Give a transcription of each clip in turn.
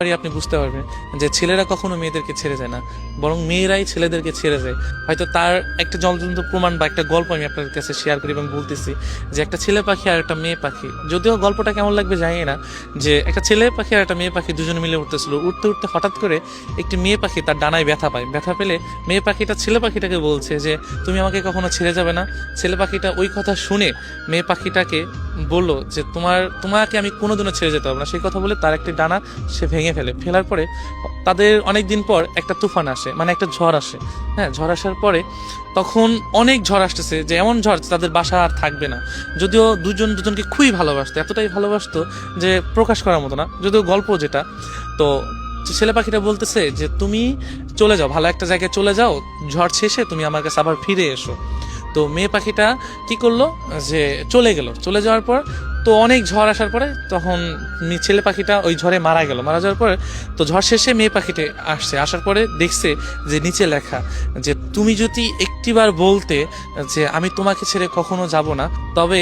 আপনি বুঝতে পারবেন যে ছেলেরা কখনো মেয়েদেরকে ছেড়ে যায় না, বরং মেয়েরাই ছেলেদেরকে ছেড়ে যায়। হয়তো তার একটা জলজন্ত প্রমাণ বা একটা গল্প আমি আপনাদের কাছে শেয়ার করি এবং বলতেছি যে একটা ছেলে পাখি আর একটা মেয়ে পাখি। যদিও গল্পটা কেমন লাগবে জানি না, যে একটা ছেলে পাখি আর একটা মেয়ে পাখি দুজনে মিলে উঠতেছিল। উঠতে উঠতে হঠাৎ করে একটি মেয়ে পাখি তার ডানায় ব্যথা পায়। ব্যথা পেলে মেয়ে পাখিটা ছেলে পাখিটাকে বলছে যে, তুমি আমাকে কখনো ছেড়ে যাবে না? ছেলে পাখিটা ওই কথা শুনে মেয়ে পাখিটাকে বলল যে তোমার, তোমাকে আমি কোনোদিনও ছেড়ে যেতে পারব না। সেই কথা বলে তার একটি ডানা সে ভেঙে ফেলে। ফেলার পরে তাদের অনেক দিন পর একটা তুফান আসে মানে একটা ঝড় আসে। হ্যাঁ ঝড় আসার পরে তখন অনেক ঝড় আসতেছে যে এমন ঝড় তাদের বাসা আর থাকবে না। যদিও দুজন দুজনকে খুবই ভালোবাসতো, এতটাই ভালোবাসতো যে প্রকাশ করার মতো না। যদিও গল্প যেটা, তো ছেলে পাখিটা বলতেছে যে, তুমি চলে যাও, ভালো একটা জায়গায় চলে যাও, ঝড় শেষে তুমি আমার কাছে আবার ফিরে এসো। তো মেয়ে পাখিটা কি করল? যে চলে গেল। চলে যাওয়ার পর তো অনেক ঝড় আসার পরে তখন ছেলে পাখিটা ওই ঝড়ে মারা গেল। মারা যাওয়ার পরে তো ঝড় শেষে মেয়ে পাখিটি আসছে। আসার পরে দেখছে যে নিচে লেখা যে, তুমি যদি একটিবার বলতে যে, আমি তোমাকে ছেড়ে কখনো যাব না, তবে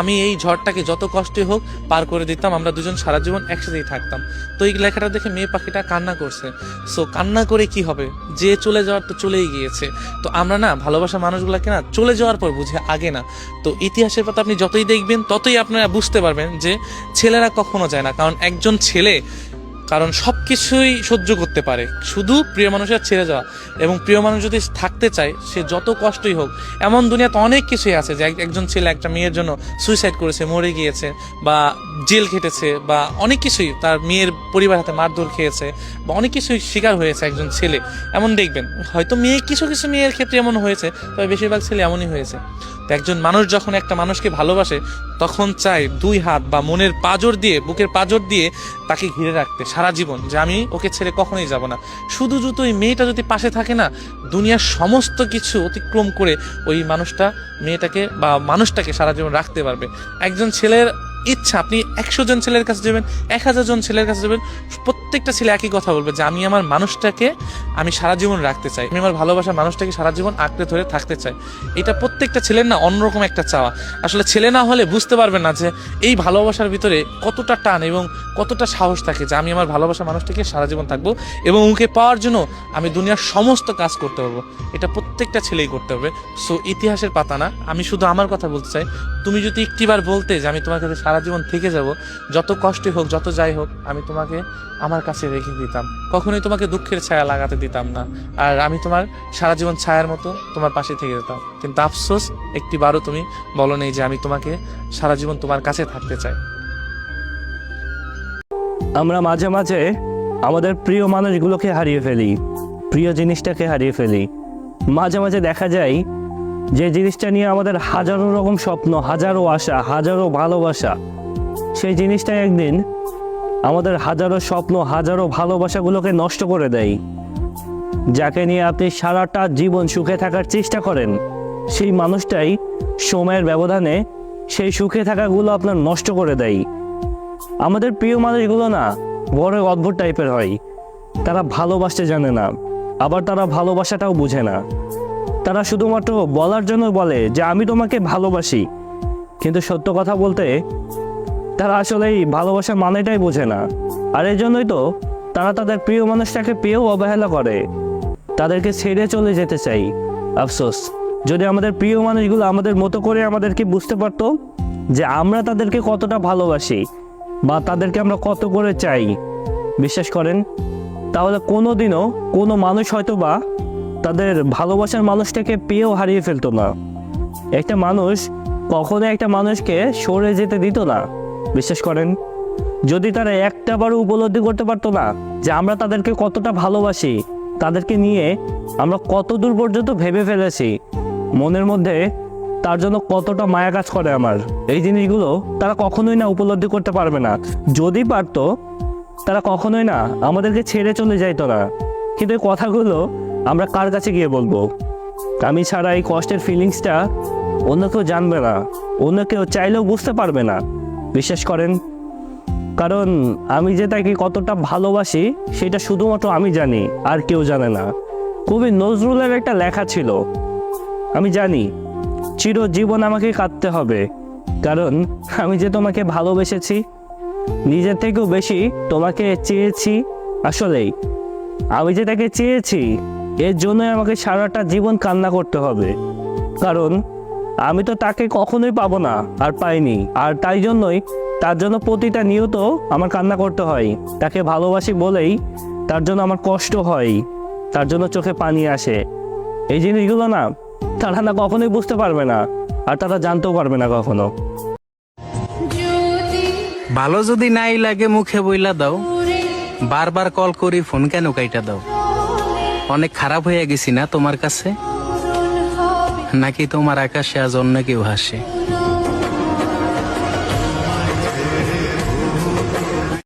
আমি এই ঝড়টাকে যত কষ্টই হোক পার করে দিতাম, আমরা দুজন সারা জীবন একসাথেই থাকতাম। তো এই লেখাটা দেখে মেয়ে পাখিটা কান্না করছে। সো কান্না করে কি হবে? যে চলে যাওয়ার তো চলেই গিয়েছে। তো আমরা না ভালোবাসা মানুষগুলোকে না চলে যাওয়ার পর বুঝে আগে না। তো ইতিহাসের পাতা আপনি যতই দেখবেন, ততই আপনারা বুঝতে পারবেন যে ছেলেরা কখনো যায় না। কারণ একজন ছেলে কারণ সব কিছুই সহ্য করতে পারে। শুধু প্রিয় মানুষের ছেড়ে যাওয়া এবং প্রিয় মানুষ যদি থাকতে চায়, সে যত কষ্টই হোক, এমন দুনিয়াতে অনেক কিছুই আছে যে একজন ছেলে একটা মেয়ের জন্য সুইসাইড করেছে, মরে গিয়েছে বা জেল খেটেছে বা অনেক কিছুই তার মেয়ের পরিবার হাতে মারধর খেয়েছে বা অনেক কিছুই শিকার হয়েছে একজন ছেলে। এমন দেখবেন, হয়তো মেয়ে কিছু কিছু মেয়ের ক্ষেত্রে এমন হয়েছে, তবে বেশিরভাগ ছেলে এমনই হয়েছে। একজন মানুষ যখন একটা মানুষকে ভালোবাসে, তখন চায় দুই হাত বা মনের পাজর দিয়ে, বুকের পাজর দিয়ে তাকে ঘিরে রাখতে সারা জীবন, যে আমি ওকে ছেড়ে কখনোই যাব না। শুধু যুত ওই মেয়েটা যদি পাশে থাকে না, দুনিয়ার সমস্ত কিছু অতিক্রম করে ওই মানুষটা, মেয়েটাকে বা মানুষটাকে সারা জীবন রাখতে পারবে। একজন ছেলের ইচ্ছা, আপনি একশো জন ছেলের কাছে যাবেন, এক হাজার জন ছেলের কাছে যাবেন, প্রত্যেকটা ছেলে একই কথা বলবে যে, আমি আমার মানুষটাকে, আমি সারা জীবন রাখতে চাই, আমি আমার ভালোবাসার মানুষটাকে সারা জীবন আঁকড়ে ধরে থাকতে চাই। এটা প্রত্যেকটা ছেলের না অন্যরকম একটা চাওয়া। আসলে ছেলে না হলে বুঝতে পারবে না যে, এই ভালোবাসার ভিতরে কতটা টান এবং কতটা সাহস থাকে যে, আমি আমার ভালোবাসার মানুষটাকে সারা জীবন থাকব এবং ওকে পাওয়ার জন্য আমি দুনিয়ার সমস্ত কাজ করতে পারব। এটা প্রত্যেকটা ছেলেই করতে হবে সো ইতিহাসের পাতা না। আমি শুধু আমার কথা বলতে চাই। তুমি যদি একটিবার বলতে যে, আমি তোমার কাছে সারা জীবন থেকে যাব। যত কষ্টই হোক, যত যাই হোক, আমি তোমাকে আমার কাছে রেখে দিতাম। কখনোই তোমাকে দুঃখের ছায়া লাগাতে দিতাম না। আর আমি তোমার সারা জীবন ছায়ার মতো তোমার পাশে থেকে যেতাম। কিন্তু আফসোস একটিবারও তুমি বলো নেই যে আমি তোমাকে সারা জীবন তোমার কাছে থাকতে চাই। আমরা মাঝে মাঝে আমাদের প্রিয় মানুষগুলোকে হারিয়ে ফেলি, প্রিয় জিনিসটাকে হারিয়ে ফেলি। মাঝে মাঝে দেখা যায় যে জিনিসটা নিয়ে আমাদের হাজারো রকম স্বপ্ন, হাজারো আশা, হাজারো ভালোবাসা, সেই জিনিসটা একদিন আমাদের হাজারো স্বপ্ন, হাজারো ভালোবাসাগুলোকে নষ্ট করে দেয়। যাকে নিয়ে আপনি সারাটা জীবন সুখে থাকার চেষ্টা করেন, সেই মানুষটাই সময়ের ব্যবধানে সেই সুখে থাকাগুলো আপনার নষ্ট করে দেয়। আমাদের প্রিয় মানুষগুলো না বড় অদ্ভুত টাইপের হয়। তারা ভালোবাসতে জানে না, আবার তারা ভালোবাসাটাও বুঝে না। তারা শুধুমাত্র বলার জন্য বলে যে আমি তোমাকে ভালোবাসি। কিন্তু সত্য কথা বলতে তারা আসলে এই ভালোবাসার মানেটাই বোঝে না। আর এই জন্যই তো তারা তাদের প্রিয় মানুষটাকে পেয়েও অবহেলা করে। তাদেরকে ছেড়ে চলে যেতে চাই। আফসোস, যদি আমাদের প্রিয় মানুষগুলো আমাদের মতো করে আমাদেরকে বুঝতে পারতো যে আমরা তাদেরকে কতটা ভালোবাসি বা তাদেরকে আমরা কত করে চাই, বিশ্বাস করেন? তাহলে কোনো দিনও কোনো মানুষ হয়তো বা তাদের ভালোবাসার মানুষটাকে পেয়েও হারিয়ে ফেলতো না। একটা মানুষ কখনো একটা মানুষকে সরে যেতে দিত না। বিশ্বাস করেন, যদি তারা একটা বারও উপলব্ধি করতে পারতো না যে আমরা তাদেরকে কতটা ভালোবাসি, তাদেরকে নিয়ে আমরা কত দূর পর্যন্ত ভেবে ফেলেছি, মনের মধ্যে তার জন্য কতটা মায়া কাজ করে আমার। এই জিনিসগুলো তারা কখনোই না উপলব্ধি করতে পারবে না। যদি পারতো, তারা কখনোই না আমাদেরকে ছেড়ে চলে যাইতো না। কিন্তু এই কথাগুলো আমরা কার কাছে গিয়ে বলব? আমি ছাড়া এই কষ্টের ফিলিংসটা অন্য কেউ জানবে না, অন্য কেউ চাইলেও বুঝতে পারবে না। বিশ্বাস করেন? কারণ আমি যে তাকে কতটা ভালোবাসি, সেটা শুধুমাত্র আমি জানি, আর কেউ জানে না। কবি নজরুলের একটা লেখা ছিল। আমি জানি, চিরজীবন আমাকে কাঁদতে হবে, কারণ আমি যে তোমাকে ভালোবেসেছি, নিজের থেকেও বেশি তোমাকে চেয়েছি, আসলেই। আমি যেটাকে চেয়েছি এর জন্য আমাকে সারাটা জীবন কান্না করতে হবে। কারণ, আমি তো তাকে কখনোই পাবো না, আর পাইনি। আর তাই জন্যই তার জন্য প্রতিটা নিয়ত আমার কান্না করতে হয়। তাকে ভালোবাসি বলেই তার জন্য আমার কষ্ট হয়। তার জন্য চোখে পানি আসে। এই জিনিসগুলো না, তারা না কখনোই বুঝতে পারবে না, আর তারা জানতেও পারবে না কখনো। ভালো যদি নাই লাগে মুখে বইলা দাও। বারবার কল করি, ফোন কেন কাইটা দাও? অনেক খারাপ হয়ে গেছি না তোমার কাছে? নাকি তোমার আকাশে আজ অন্য কেউ হাসে?